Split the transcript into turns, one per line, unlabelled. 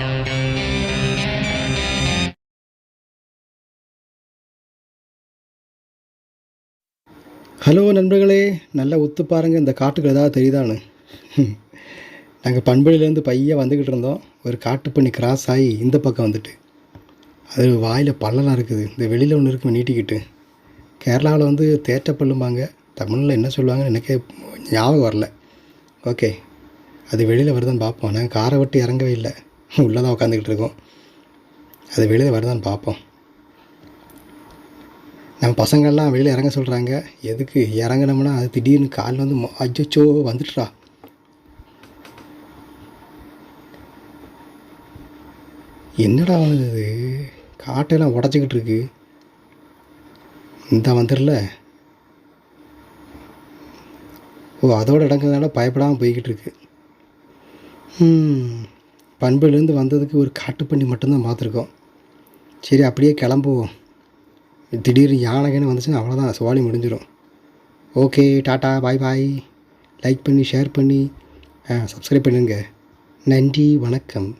Hello நண்பர்களே நல்லா ஒத்து பாருங்கள் இந்த காட்டுக்கு ஏதாவது தெரியுதான்னு. நாங்கள் பண்புலிலேருந்து பையன் வந்துக்கிட்டு இருந்தோம். ஒரு காட்டு பண்ணி கிராஸ் ஆகி இந்த பக்கம் வந்துட்டு. அது வாயில் பள்ளலாம் இருக்குது. இந்த வெளியில் ஒன்று இருக்கும் நீட்டிக்கிட்டு. கேரளாவில் வந்து தேட்டப்பல்லும்பாங்க தமிழில் என்ன சொல்லுவாங்கன்னு எனக்கே ஞாபகம் வரல. ஓகே. அது வெளியில் வருதான்னு பார்ப்போம். நாங்கள் காரை விட்டு இறங்கவே இல்லை. உள்ளே தான் உட்காந்துக்கிட்டு இருக்கோம். அது வெளியில் வருதான்னு பார்ப்போம். நம்ம பசங்கள்லாம் வெளியில் இறங்க சொல்கிறாங்க எதுக்கு இறங்கினோம்னா அது திடீர்னு கால் வந்து மொ- வந்துட்டுறா என்னடா வந்து காட்டெல்லாம் உடச்சிக்கிட்டு இருக்கு. இந்த வந்துடல ஓ அதோட இடங்கிறதுனால பயப்படாமல் போய்கிட்டு இருக்கு. ம், பண்புலேருந்து வந்ததுக்கு ஒரு காட்டுப்பண்ணி மட்டும்தான் பார்த்துருக்கோம். சரி அப்படியே கிளம்புவோம். திடீர்னு யானைகன்னு வந்துச்சுன்னா அவ்வளோதான் சுவாலி முடிஞ்சிடும் okay tata bye bye like பண்ணி ஷேர் பண்ணி சப்ஸ்கிரைப் பண்ணுங்க. நன்றி வணக்கம்.